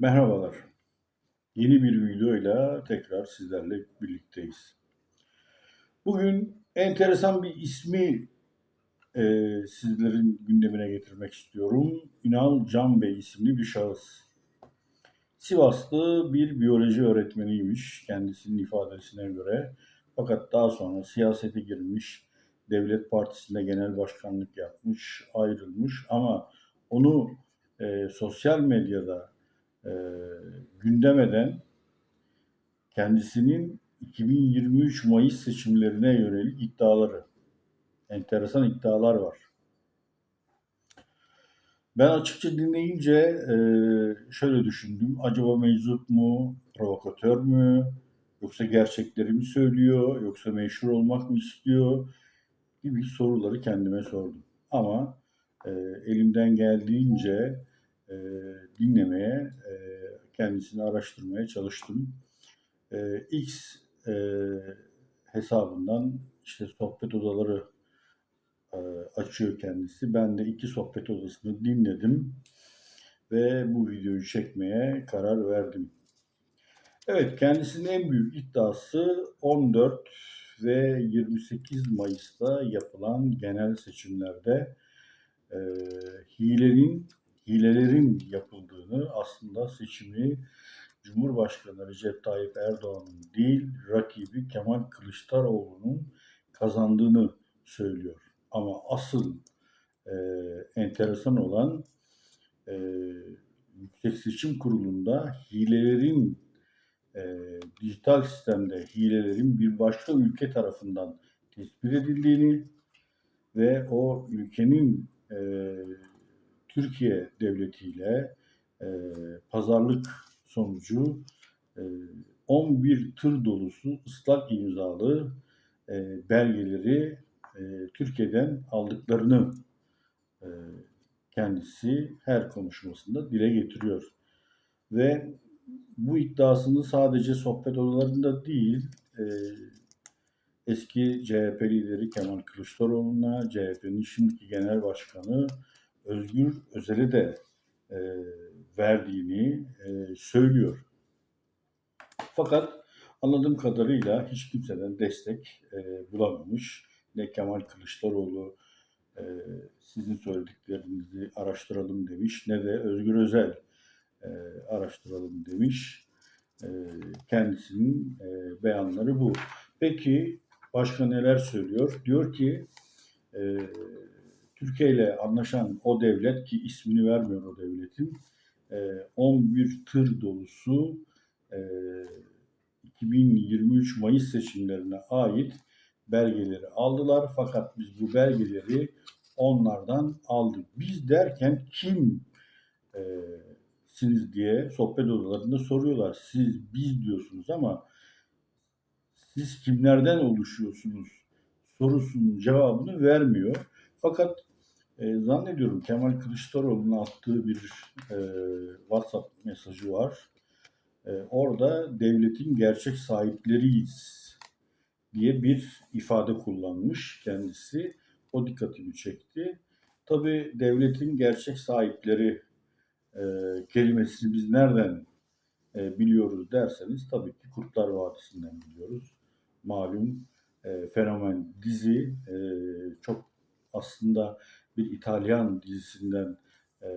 Merhabalar. Yeni bir videoyla tekrar sizlerle birlikteyiz. Bugün enteresan bir ismi e, sizlerin gündemine getirmek istiyorum. Ünal Can Bey isimli bir şahıs. Sivaslı bir biyoloji öğretmeniymiş kendisinin ifadesine göre. Fakat daha sonra siyasete girmiş, devlet partisinde genel başkanlık yapmış, ayrılmış ama onu e, sosyal medyada e, gündem eden kendisinin 2023 Mayıs seçimlerine yönelik iddiaları. Enteresan iddialar var. Ben açıkça dinleyince e, şöyle düşündüm. Acaba meczup mu, provokatör mü, yoksa gerçekleri mi söylüyor, yoksa meşhur olmak mı istiyor gibi soruları kendime sordum. Ama e, elimden geldiğince e, dinlemeye, e, kendisini araştırmaya çalıştım. E, X e, hesabından işte sohbet odaları e, açıyor kendisi. Ben de iki sohbet odasını dinledim ve bu videoyu çekmeye karar verdim. Evet, kendisinin en büyük iddiası 14 ve 28 Mayıs'ta yapılan genel seçimlerde e, hilenin hilelerin yapıldığını aslında seçimi Cumhurbaşkanı Recep Tayyip Erdoğan'ın değil rakibi Kemal Kılıçdaroğlu'nun kazandığını söylüyor. Ama asıl e, enteresan olan e, Yüksek Seçim Kurulu'nda hilelerin e, dijital sistemde hilelerin bir başka ülke tarafından tespit edildiğini ve o ülkenin e, Türkiye devletiyle e, pazarlık sonucu e, 11 tır dolusu ıslak imzalı e, belgeleri e, Türkiye'den aldıklarını e, kendisi her konuşmasında dile getiriyor. Ve bu iddiasını sadece sohbet odalarında değil, e, eski CHP lideri Kemal Kılıçdaroğlu'na, CHP'nin şimdiki genel başkanı Özgür Özel'e de e, verdiğini e, söylüyor. Fakat anladığım kadarıyla hiç kimseden destek e, bulamamış. Ne Kemal Kılıçdaroğlu e, sizin söylediklerinizi araştıralım demiş ne de Özgür Özel e, araştıralım demiş. E, kendisinin e, beyanları bu. Peki başka neler söylüyor? Diyor ki e, Türkiye ile anlaşan o devlet ki ismini vermiyor o devletin 11 e, tır dolusu 2023 e, Mayıs seçimlerine ait belgeleri aldılar. Fakat biz bu belgeleri onlardan aldık. Biz derken kim e, siz diye sohbet odalarında soruyorlar. Siz biz diyorsunuz ama siz kimlerden oluşuyorsunuz sorusunun cevabını vermiyor. Fakat e, zannediyorum Kemal Kılıçdaroğlu'nun attığı bir e, WhatsApp mesajı var. E, orada devletin gerçek sahipleriyiz diye bir ifade kullanmış kendisi. O dikkatimi çekti. Tabi devletin gerçek sahipleri e, kelimesini biz nereden e, biliyoruz derseniz tabii ki Kurtlar Vadisi'nden biliyoruz. Malum e, fenomen dizi e, çok aslında bir İtalyan dizisinden e,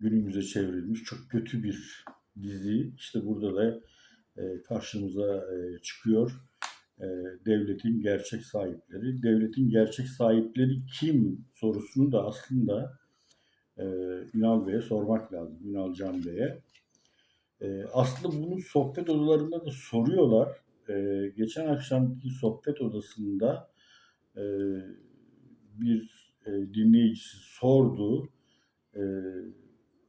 günümüze çevrilmiş çok kötü bir dizi. İşte burada da e, karşımıza e, çıkıyor. E, devletin gerçek sahipleri. Devletin gerçek sahipleri kim sorusunu da aslında e, Ünal Bey'e sormak lazım. Ünal Can Bey'e. E, aslında bunu sohbet odalarında da soruyorlar. E, geçen akşamki sohbet odasında e, bir e, dinleyicisi sordu. E,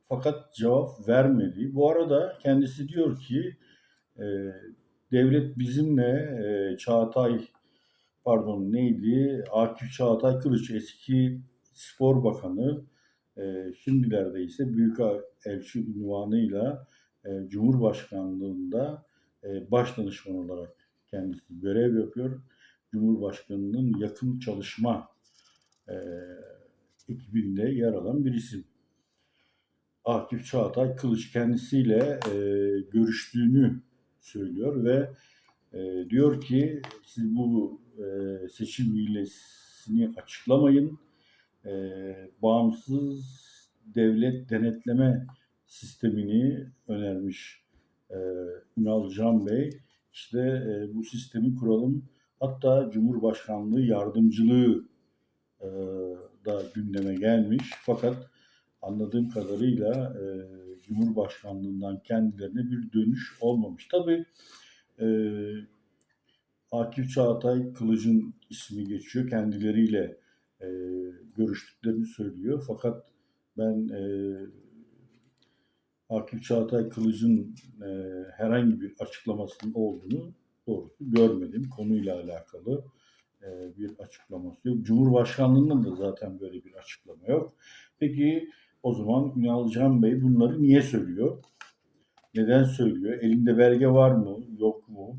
fakat cevap vermedi. Bu arada kendisi diyor ki e, devlet bizimle e, Çağatay pardon neydi Akif Çağatay Kılıç eski spor bakanı e, şimdilerde ise büyük elçi ünvanıyla e, Cumhurbaşkanlığında e, baş danışman olarak kendisi görev yapıyor. Cumhurbaşkanının yakın çalışma e, ekibinde yer alan bir isim. Akif Çağatay Kılıç kendisiyle e, görüştüğünü söylüyor ve e, diyor ki siz bu e, seçim hilesini açıklamayın. E, bağımsız devlet denetleme sistemini önermiş e, Ünal Can Bey. İşte e, bu sistemi kuralım. Hatta Cumhurbaşkanlığı yardımcılığı da gündeme gelmiş. Fakat anladığım kadarıyla e, Cumhurbaşkanlığından kendilerine bir dönüş olmamış. Tabii e, Akif Çağatay Kılıç'ın ismi geçiyor. Kendileriyle e, görüştüklerini söylüyor. Fakat ben e, Akif Çağatay Kılıç'ın e, herhangi bir açıklamasının olduğunu doğrusu görmedim. Konuyla alakalı e, bir açıklaması yok. Cumhurbaşkanlığından da zaten böyle bir açıklama yok. Peki o zaman Ünal Can Bey bunları niye söylüyor? Neden söylüyor? Elinde belge var mı? Yok mu?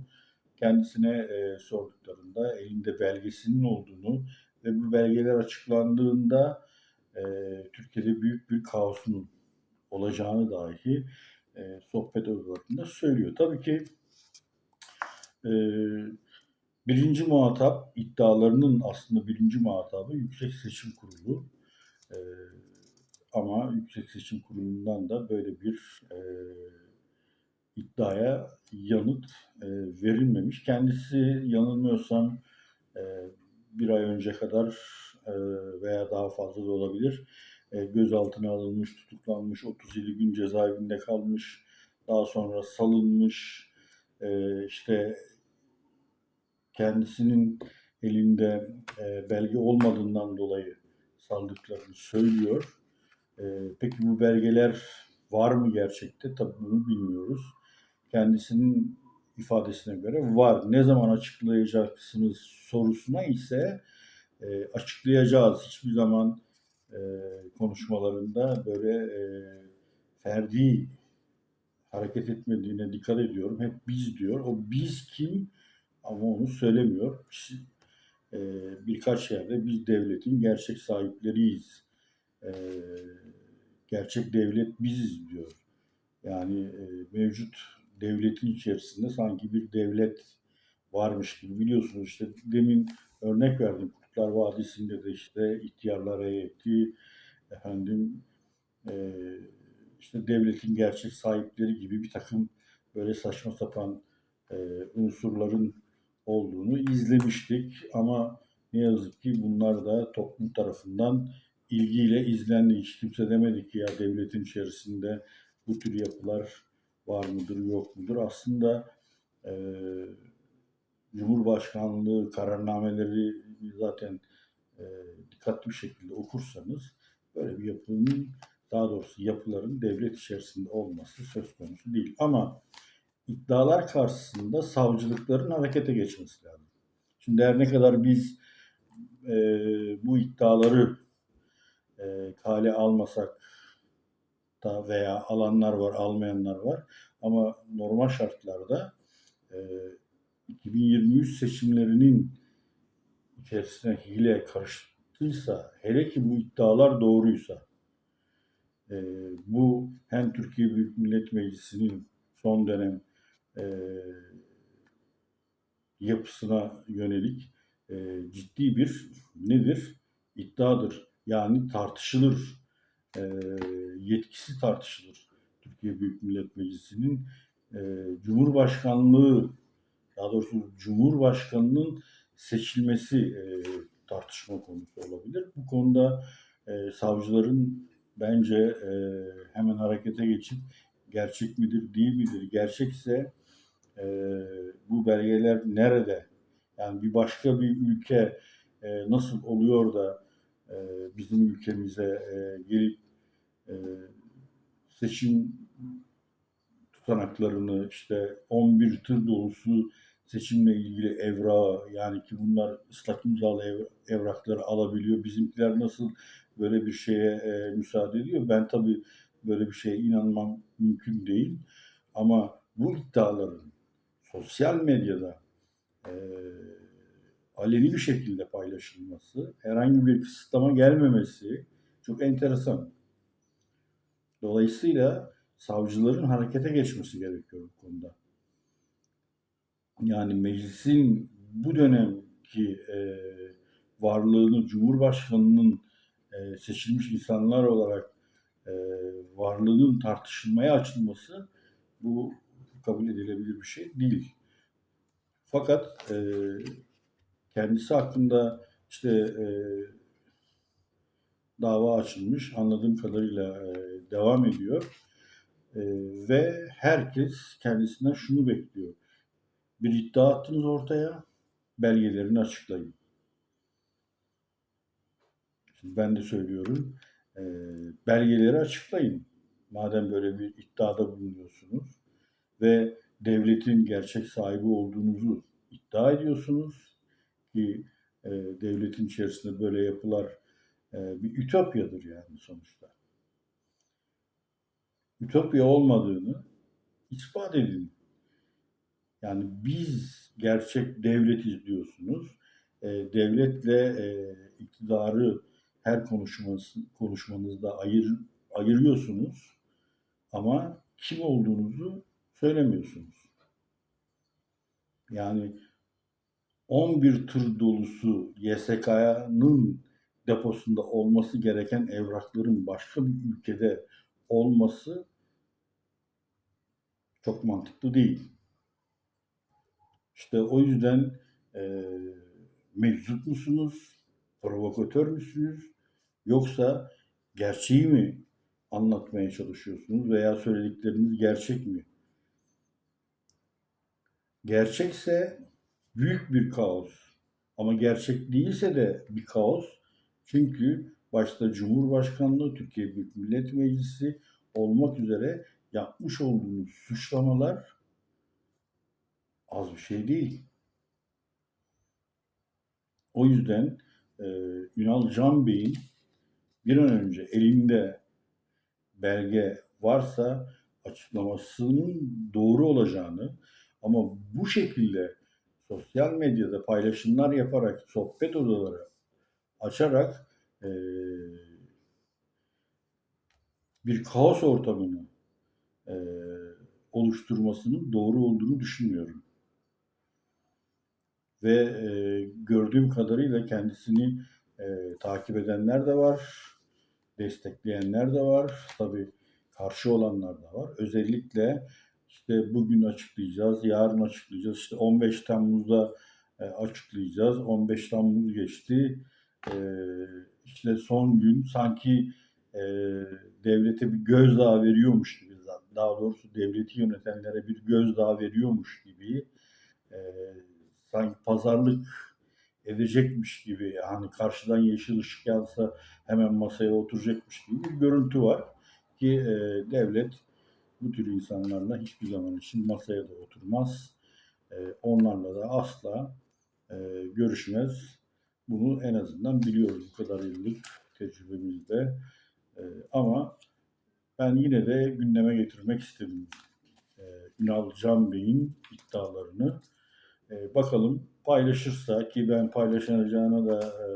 Kendisine e, sorduklarında elinde belgesinin olduğunu ve bu belgeler açıklandığında e, Türkiye'de büyük bir kaosun olacağını dahi e, sohbet odalarında söylüyor. Tabii ki e, birinci muhatap iddialarının aslında birinci muhatabı Yüksek Seçim Kurulu. E, ama Yüksek Seçim Kurulu'ndan da böyle bir e, iddiaya yanıt e, verilmemiş. Kendisi yanılmıyorsam e, bir ay önce kadar e, veya daha fazla da olabilir e, gözaltına alınmış, tutuklanmış, 37 gün cezaevinde kalmış, daha sonra salınmış, e, işte kendisinin elinde e, belge olmadığından dolayı saldıklarını söylüyor. E, peki bu belgeler var mı gerçekte? Tabii bunu bilmiyoruz. Kendisinin ifadesine göre var. Ne zaman açıklayacaksınız sorusuna ise e, açıklayacağız. Hiçbir zaman e, konuşmalarında böyle e, ferdi hareket etmediğine dikkat ediyorum. Hep biz diyor. O biz kim ama onu söylemiyor. E, birkaç yerde biz devletin gerçek sahipleriyiz. E, gerçek devlet biziz diyor. Yani e, mevcut devletin içerisinde sanki bir devlet varmış gibi biliyorsunuz işte demin örnek verdim Kurtlar Vadisi'nde de işte ihtiyarlar heyeti efendim e, işte devletin gerçek sahipleri gibi bir takım böyle saçma sapan e, unsurların olduğunu izlemiştik ama ne yazık ki bunlar da toplum tarafından ilgiyle izlendi. Hiç kimse demedi ki ya devletin içerisinde bu tür yapılar var mıdır yok mudur? Aslında e, Cumhurbaşkanlığı kararnameleri zaten e, dikkatli bir şekilde okursanız böyle bir yapının daha doğrusu yapıların devlet içerisinde olması söz konusu değil. Ama iddialar karşısında savcılıkların harekete geçmesi lazım. Şimdi her ne kadar biz e, bu iddiaları e, kale almasak da veya alanlar var, almayanlar var. Ama normal şartlarda e, 2023 seçimlerinin içerisine hile karıştıysa, hele ki bu iddialar doğruysa, e, bu hem Türkiye Büyük Millet Meclisi'nin son dönem e, yapısına yönelik e, ciddi bir nedir? iddiadır. Yani tartışılır. E, yetkisi tartışılır. Türkiye Büyük Millet Meclisi'nin e, Cumhurbaşkanlığı daha doğrusu Cumhurbaşkanı'nın seçilmesi e, tartışma konusu olabilir. Bu konuda e, savcıların bence e, hemen harekete geçip gerçek midir değil midir? Gerçekse e, bu belgeler nerede? Yani bir başka bir ülke e, nasıl oluyor da e, bizim ülkemize e, gelip e, seçim tutanaklarını işte 11 tır dolusu seçimle ilgili evrağı yani ki bunlar ıslak imzalı ev, evrakları alabiliyor. Bizimkiler nasıl böyle bir şeye e, müsaade ediyor? Ben tabii böyle bir şeye inanmam mümkün değil. Ama bu iddiaların sosyal medyada e, aleni bir şekilde paylaşılması, herhangi bir kısıtlama gelmemesi çok enteresan. Dolayısıyla savcıların harekete geçmesi gerekiyor bu konuda. Yani meclisin bu dönemki e, varlığını Cumhurbaşkanı'nın e, seçilmiş insanlar olarak e, varlığının tartışılmaya açılması bu kabul edilebilir bir şey değil. Fakat e, kendisi hakkında işte e, dava açılmış anladığım kadarıyla e, devam ediyor E, ve herkes kendisinden şunu bekliyor. Bir iddia attınız ortaya, belgelerini açıklayın. Şimdi ben de söylüyorum, e, belgeleri açıklayın. Madem böyle bir iddiada bulunuyorsunuz ve devletin gerçek sahibi olduğunuzu iddia ediyorsunuz ki e, devletin içerisinde böyle yapılar e, bir ütopyadır yani sonuçta. Ütopya olmadığını ispat edin. Yani biz gerçek devletiz diyorsunuz. E, devletle e, iktidarı her konuşması, konuşmanızda ayır, ayırıyorsunuz ama kim olduğunuzu söylemiyorsunuz. Yani 11 tır dolusu YSK'nın deposunda olması gereken evrakların başka bir ülkede olması çok mantıklı değil. İşte o yüzden e, meczup musunuz, provokatör müsünüz, yoksa gerçeği mi anlatmaya çalışıyorsunuz veya söyledikleriniz gerçek mi? Gerçekse büyük bir kaos ama gerçek değilse de bir kaos. Çünkü başta Cumhurbaşkanlığı, Türkiye Büyük Millet Meclisi olmak üzere yapmış olduğunuz suçlamalar az bir şey değil. O yüzden e, Ünal Can Bey'in bir an önce elinde belge varsa açıklamasının doğru olacağını ama bu şekilde sosyal medyada paylaşımlar yaparak sohbet odaları açarak e, bir kaos ortamını e, oluşturmasının doğru olduğunu düşünmüyorum. Ve e, gördüğüm kadarıyla kendisini e, takip edenler de var, destekleyenler de var, tabii karşı olanlar da var. Özellikle işte bugün açıklayacağız, yarın açıklayacağız, işte 15 Temmuz'da e, açıklayacağız. 15 Temmuz geçti. E, işte son gün sanki e, devlete bir gözdağı veriyormuş gibi, daha doğrusu devleti yönetenlere bir gözdağı veriyormuş gibi, e, sanki pazarlık edecekmiş gibi, hani karşıdan yeşil ışık yansa hemen masaya oturacakmış gibi bir görüntü var ki e, devlet bu tür insanlarla hiçbir zaman için masaya da oturmaz. E, onlarla da asla e, görüşmez. Bunu en azından biliyoruz bu kadar yıllık tecrübemizde. E, ama ben yine de gündeme getirmek istedim e, Ünal Can Bey'in iddialarını. Bakalım paylaşırsa ki ben paylaşacağına da e,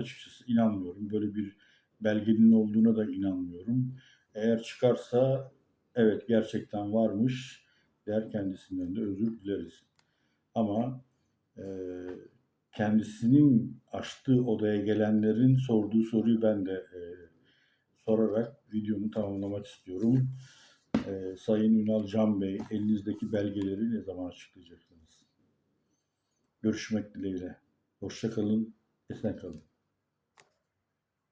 açıkçası inanmıyorum. Böyle bir belgenin olduğuna da inanmıyorum. Eğer çıkarsa evet gerçekten varmış der kendisinden de özür dileriz. Ama e, kendisinin açtığı odaya gelenlerin sorduğu soruyu ben de e, sorarak videomu tamamlamak istiyorum. E, Sayın Ünal Can Bey, elinizdeki belgeleri ne zaman açıklayacaksınız? Görüşmek dileğiyle. Hoşça kalın, esen kalın.